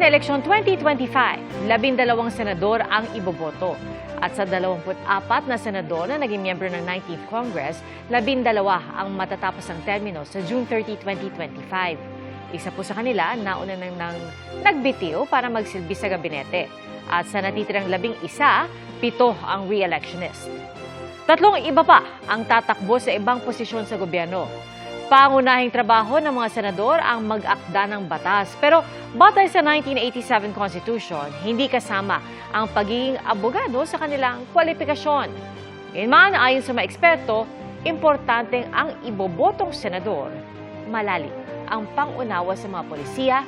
na eleksyon 2025, labindalawang senador ang iboboto. At sa 24 na senador na naging miyembro ng 19th Congress, labindalawa ang matatapos ang termino sa June 30, 2025. Isa po sa kanila, nauna nang, nang nagbitiw para magsilbi sa gabinete. At sa natitirang labing isa, pito ang re-electionist. Tatlong iba pa ang tatakbo sa ibang posisyon sa gobyerno. Pangunahing trabaho ng mga senador ang mag-akda ng batas. Pero batay sa 1987 Constitution, hindi kasama ang pagiging abogado sa kanilang kwalifikasyon. Ngayon man, ayon sa mga eksperto, importanteng ang ibobotong senador malalim ang pangunawa sa mga polisiya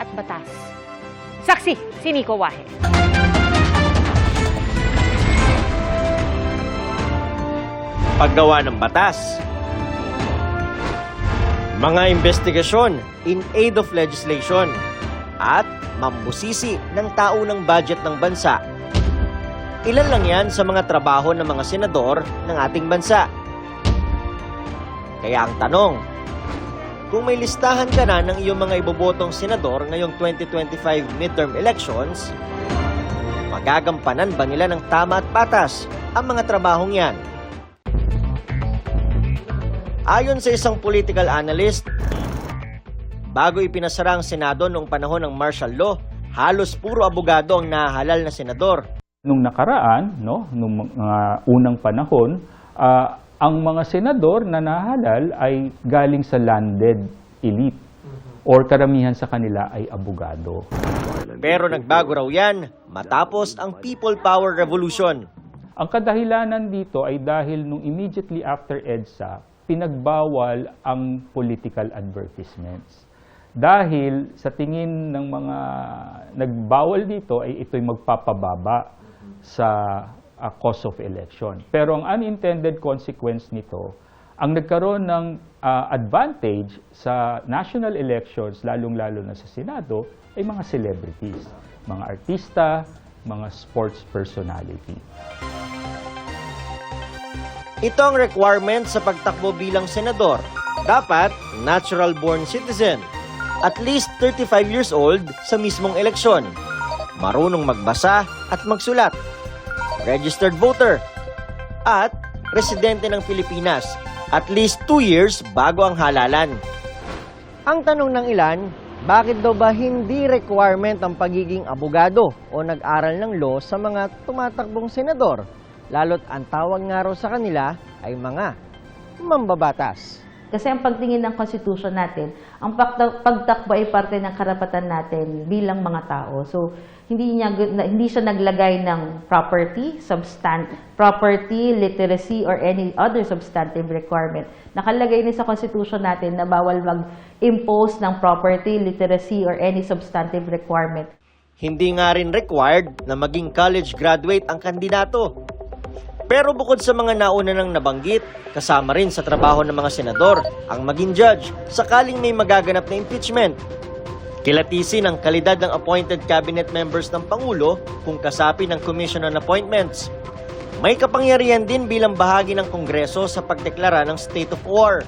at batas. Saksi, si Nico Wahe. paggawa ng batas. Mga investigasyon in aid of legislation at mambusisi ng taunang budget ng bansa. Ilan lang yan sa mga trabaho ng mga senador ng ating bansa. Kaya ang tanong, kung may listahan ka na ng iyong mga ibobotong senador ngayong 2025 midterm elections, magagampanan ba nila ng tama at patas ang mga trabahong yan? Ayon sa isang political analyst, bago ipinasara ang Senado noong panahon ng martial law, halos puro abogado ang nahalal na senador. Nung nakaraan, no, nung mga unang panahon, ah, ang mga senador na nahalal ay galing sa landed elite or karamihan sa kanila ay abogado. Pero nagbago raw yan matapos ang People Power Revolution. Ang kadahilanan dito ay dahil nung immediately after EDSA, pinagbawal ang political advertisements. Dahil sa tingin ng mga nagbawal dito ay ito'y magpapababa sa ah, cost of election. Pero ang unintended consequence nito, ang nagkaroon ng ah, advantage sa national elections, lalong-lalo na sa Senado, ay mga celebrities, mga artista, mga sports personality. Ito ang requirement sa pagtakbo bilang senador. Dapat natural-born citizen, at least 35 years old sa mismong eleksyon, marunong magbasa at magsulat, registered voter, at residente ng Pilipinas at least 2 years bago ang halalan. Ang tanong ng ilan, bakit daw ba hindi requirement ang pagiging abogado o nag-aral ng law sa mga tumatakbong senador? Lalo't ang tawag nga raw sa kanila ay mga mambabatas. Kasi ang pagtingin ng Constitution natin, ang pagta- pagtakbo ay parte ng karapatan natin bilang mga tao. So, hindi niya na- hindi siya naglagay ng property, substan property, literacy or any other substantive requirement. Nakalagay din sa Constitution natin na bawal mag-impose ng property, literacy or any substantive requirement. Hindi nga rin required na maging college graduate ang kandidato. Pero bukod sa mga nauna nang nabanggit, kasama rin sa trabaho ng mga senador ang maging judge sakaling may magaganap na impeachment. Kilatisin ang kalidad ng appointed cabinet members ng Pangulo kung kasapi ng Commission on Appointments. May kapangyarihan din bilang bahagi ng Kongreso sa pagdeklara ng state of war.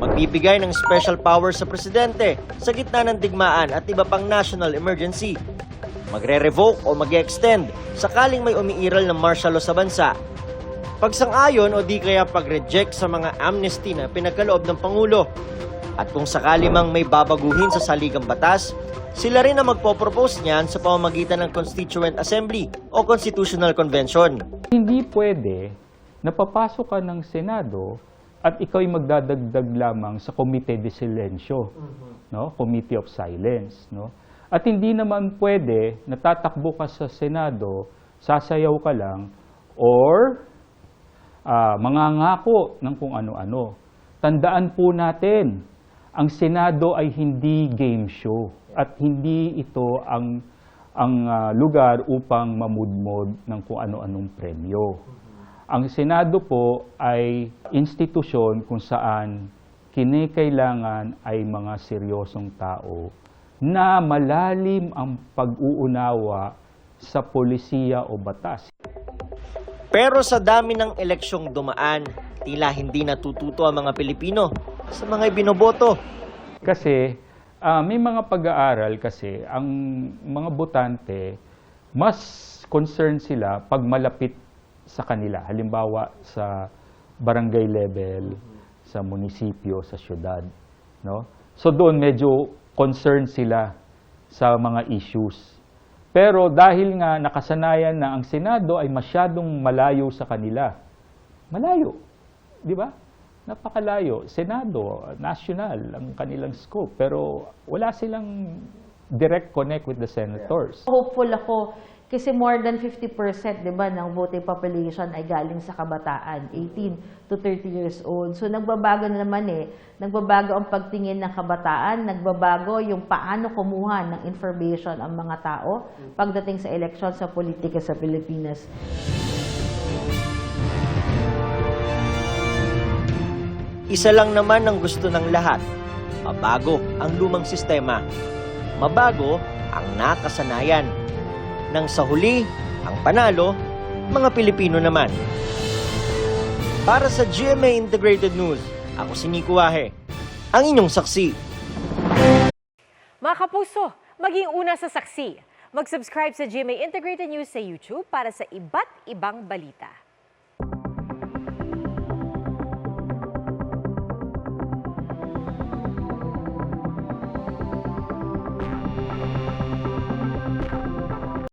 Magbibigay ng special power sa presidente sa gitna ng digmaan at iba pang national emergency magre-revoke o mag-extend sakaling may umiiral ng martial law sa bansa. Pagsang-ayon o di kaya pag-reject sa mga amnesty na pinagkaloob ng Pangulo. At kung sakali mang may babaguhin sa saligang batas, sila rin ang magpo-propose niyan sa pamamagitan ng Constituent Assembly o Constitutional Convention. Hindi pwede na papasok ka ng Senado at ikaw ay magdadagdag lamang sa Committee de Silencio, no? Committee of Silence, no? At hindi naman pwede na tatakbo ka sa Senado, sasayaw ka lang or ah, mangangako ng kung ano-ano. Tandaan po natin, ang Senado ay hindi game show at hindi ito ang ang ah, lugar upang mamudmod ng kung ano-anong premyo. Ang Senado po ay institusyon kung saan kinikailangan ay mga seryosong tao na malalim ang pag-uunawa sa polisiya o batas. Pero sa dami ng eleksyong dumaan, tila hindi natututo ang mga Pilipino sa mga binoboto. Kasi Ah, may mga pag-aaral kasi ang mga botante mas concerned sila pag malapit sa kanila. Halimbawa sa barangay level, sa munisipyo, sa syudad, no? So doon medyo concerned sila sa mga issues. Pero dahil nga nakasanayan na ang Senado ay masyadong malayo sa kanila. Malayo, 'di ba? Napakalayo. Senado, national ang kanilang scope, pero wala silang direct connect with the senators. Hopeful ako kasi more than 50% 'di ba ng voting population ay galing sa kabataan, 18 to 30 years old. So nagbabago na naman eh. Nagbabago ang pagtingin ng kabataan, nagbabago yung paano kumuha ng information ang mga tao pagdating sa eleksyon sa politika sa Pilipinas. Isa lang naman ang gusto ng lahat. Mabago ang lumang sistema. Mabago ang nakasanayan. Nang sa huli, ang panalo, mga Pilipino naman. Para sa GMA Integrated News, ako si Nico Wahe, ang inyong saksi. Mga kapuso, maging una sa saksi. Mag-subscribe sa GMA Integrated News sa YouTube para sa iba't ibang balita.